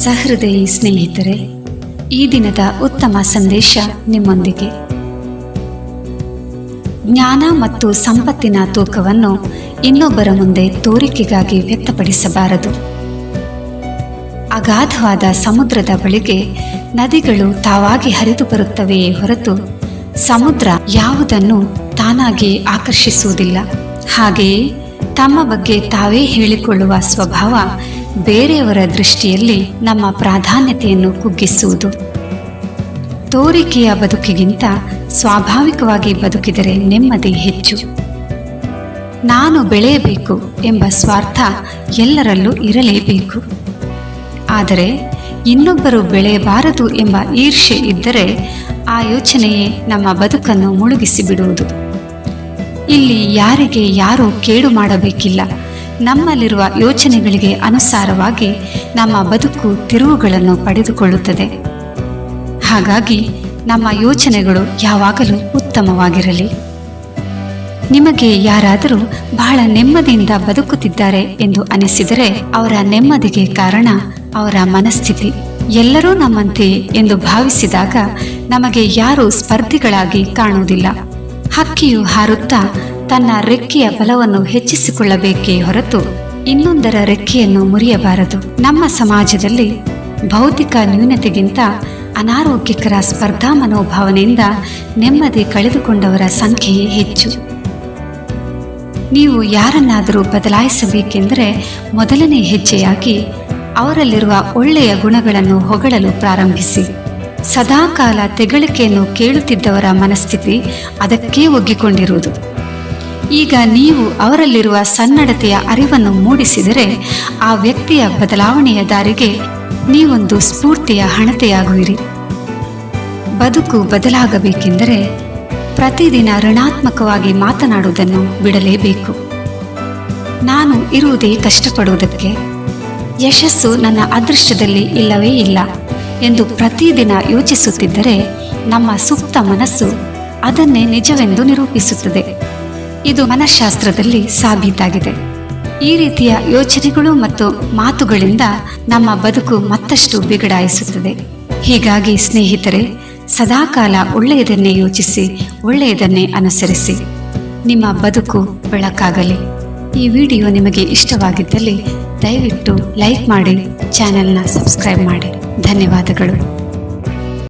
ಸಹೃದಯಿ ಸ್ನೇಹಿತರೆ, ಈ ದಿನದ ಉತ್ತಮ ಸಂದೇಶ ನಿಮ್ಮೊಂದಿಗೆ. ಜ್ಞಾನ ಮತ್ತು ಸಂಪತ್ತಿನ ತೂಕವನ್ನು ಇನ್ನೊಬ್ಬರ ಮುಂದೆ ತೋರಿಕೆಗಾಗಿ ವ್ಯಕ್ತಪಡಿಸಬಾರದು. ಅಗಾಧವಾದ ಸಮುದ್ರದ ಬಳಿಗೆ ನದಿಗಳು ತಾವಾಗಿ ಹರಿದು ಬರುತ್ತವೆಯೇ ಹೊರತು ಸಮುದ್ರ ಯಾವುದನ್ನು ತಾನಾಗಿ ಆಕರ್ಷಿಸುವುದಿಲ್ಲ. ಹಾಗೆಯೇ ತಮ್ಮ ಬಗ್ಗೆ ತಾವೇ ಹೇಳಿಕೊಳ್ಳುವ ಸ್ವಭಾವ ಬೇರೆಯವರ ದೃಷ್ಟಿಯಲ್ಲಿ ನಮ್ಮ ಪ್ರಾಧಾನ್ಯತೆಯನ್ನು ಕುಗ್ಗಿಸುವುದು. ತೋರಿಕೆಯ ಬದುಕಿಗಿಂತ ಸ್ವಾಭಾವಿಕವಾಗಿ ಬದುಕಿದರೆ ನೆಮ್ಮದಿ ಹೆಚ್ಚು. ನಾನು ಬೆಳೆಯಬೇಕು ಎಂಬ ಸ್ವಾರ್ಥ ಎಲ್ಲರಲ್ಲೂ ಇರಲೇಬೇಕು. ಆದರೆ ಇನ್ನೊಬ್ಬರು ಬೆಳೆಯಬಾರದು ಎಂಬ ಈರ್ಷೆ ಇದ್ದರೆ ಆ ಯೋಚನೆಯೇ ನಮ್ಮ ಬದುಕನ್ನು ಮುಳುಗಿಸಿ ಬಿಡುವುದು ಇಲ್ಲಿ ಯಾರಿಗೆ ಯಾರೂ ಕೇಡು ಮಾಡಬೇಕಿಲ್ಲ. ನಮ್ಮಲ್ಲಿರುವ ಯೋಚನೆಗಳಿಗೆ ಅನುಸಾರವಾಗಿ ನಮ್ಮ ಬದುಕು ತಿರುವುಗಳನ್ನು ಪಡೆದುಕೊಳ್ಳುತ್ತದೆ. ಹಾಗಾಗಿ ನಮ್ಮ ಯೋಚನೆಗಳು ಯಾವಾಗಲೂ ಉತ್ತಮವಾಗಿರಲಿ. ನಿಮಗೆ ಯಾರಾದರೂ ಬಹಳ ನೆಮ್ಮದಿಯಿಂದ ಬದುಕುತ್ತಿದ್ದಾರೆ ಎಂದು ಅನಿಸಿದರೆ ಅವರ ನೆಮ್ಮದಿಗೆ ಕಾರಣ ಅವರ ಮನಸ್ಥಿತಿ. ಎಲ್ಲರೂ ನಮ್ಮಂತೆ ಎಂದು ಭಾವಿಸಿದಾಗ ನಮಗೆ ಯಾರೂ ಸ್ಪರ್ಧಿಗಳಾಗಿ ಕಾಣುವುದಿಲ್ಲ. ಹಕ್ಕಿಯು ಹಾರುತ್ತಾ ತನ್ನ ರೆಕ್ಕೆಯ ಬಲವನ್ನು ಹೆಚ್ಚಿಸಿಕೊಳ್ಳಬೇಕೇ ಹೊರತು ಇನ್ನೊಂದರ ರೆಕ್ಕೆಯನ್ನು ಮುರಿಯಬಾರದು. ನಮ್ಮ ಸಮಾಜದಲ್ಲಿ ಭೌತಿಕ ನ್ಯೂನತೆಗಿಂತ ಅನಾರೋಗ್ಯಕರ ಸ್ಪರ್ಧಾ ಮನೋಭಾವನೆಯಿಂದ ನೆಮ್ಮದಿ ಕಳೆದುಕೊಂಡವರ ಸಂಖ್ಯೆಯೇ ಹೆಚ್ಚು. ನೀವು ಯಾರನ್ನಾದರೂ ಬದಲಾಯಿಸಬೇಕೆಂದರೆ ಮೊದಲನೇ ಹೆಜ್ಜೆಯಾಗಿ ಅವರಲ್ಲಿರುವ ಒಳ್ಳೆಯ ಗುಣಗಳನ್ನು ಹೊಗಳಲು ಪ್ರಾರಂಭಿಸಿ. ಸದಾಕಾಲ ತೆಗಳಿಕೆಯನ್ನು ಕೇಳುತ್ತಿದ್ದವರ ಮನಸ್ಥಿತಿ ಅದಕ್ಕೇ ಒಗ್ಗಿಕೊಂಡಿರುವುದು. ಈಗ ನೀವು ಅವರಲ್ಲಿರುವ ಸನ್ನಡತೆಯ ಅರಿವನ್ನು ಮೂಡಿಸಿದರೆ ಆ ವ್ಯಕ್ತಿಯ ಬದಲಾವಣೆಯ ದಾರಿಗೆ ನೀವೊಂದು ಸ್ಫೂರ್ತಿಯ ಹಣತೆಯಾಗುವಿರಿ. ಬದುಕು ಬದಲಾಗಬೇಕೆಂದರೆ ಪ್ರತಿದಿನ ಋಣಾತ್ಮಕವಾಗಿ ಮಾತನಾಡುವುದನ್ನು ಬಿಡಲೇಬೇಕು. ನಾನು ಇರುವುದೇ ಕಷ್ಟಪಡುವುದಕ್ಕೆ ಯಶಸ್ಸು ನನ್ನ ಅದೃಷ್ಟದಲ್ಲಿ ಇಲ್ಲವೇ ಇಲ್ಲ ಎಂದು ಪ್ರತಿದಿನ ಯೋಚಿಸುತ್ತಿದ್ದರೆ ನಮ್ಮ ಸುಪ್ತ ಮನಸ್ಸು ಅದನ್ನೇ ನಿಜವೆಂದು ನಿರೂಪಿಸುತ್ತದೆ. ಇದು ಮನಃಶಾಸ್ತ್ರದಲ್ಲಿ ಸಾಬೀತಾಗಿದೆ. ಈ ರೀತಿಯ ಯೋಚನೆಗಳು ಮತ್ತು ಮಾತುಗಳಿಂದ ನಮ್ಮ ಬದುಕು ಮತ್ತಷ್ಟು ಬಿಗಡಾಯಿಸುತ್ತದೆ. ಹೀಗಾಗಿ ಸ್ನೇಹಿತರೆ, ಸದಾಕಾಲ ಒಳ್ಳೆಯದನ್ನೇ ಯೋಚಿಸಿ, ಒಳ್ಳೆಯದನ್ನೇ ಅನುಸರಿಸಿ. ನಿಮ್ಮ ಬದುಕು ಬೆಳಕಾಗಲಿ. ಈ ವಿಡಿಯೋ ನಿಮಗೆ ಇಷ್ಟವಾಗಿದ್ದಲ್ಲಿ ದಯವಿಟ್ಟು ಲೈಕ್ ಮಾಡಿ, ಚಾನೆಲ್ನ ಸಬ್ಸ್ಕ್ರೈಬ್ ಮಾಡಿ. ಧನ್ಯವಾದಗಳು.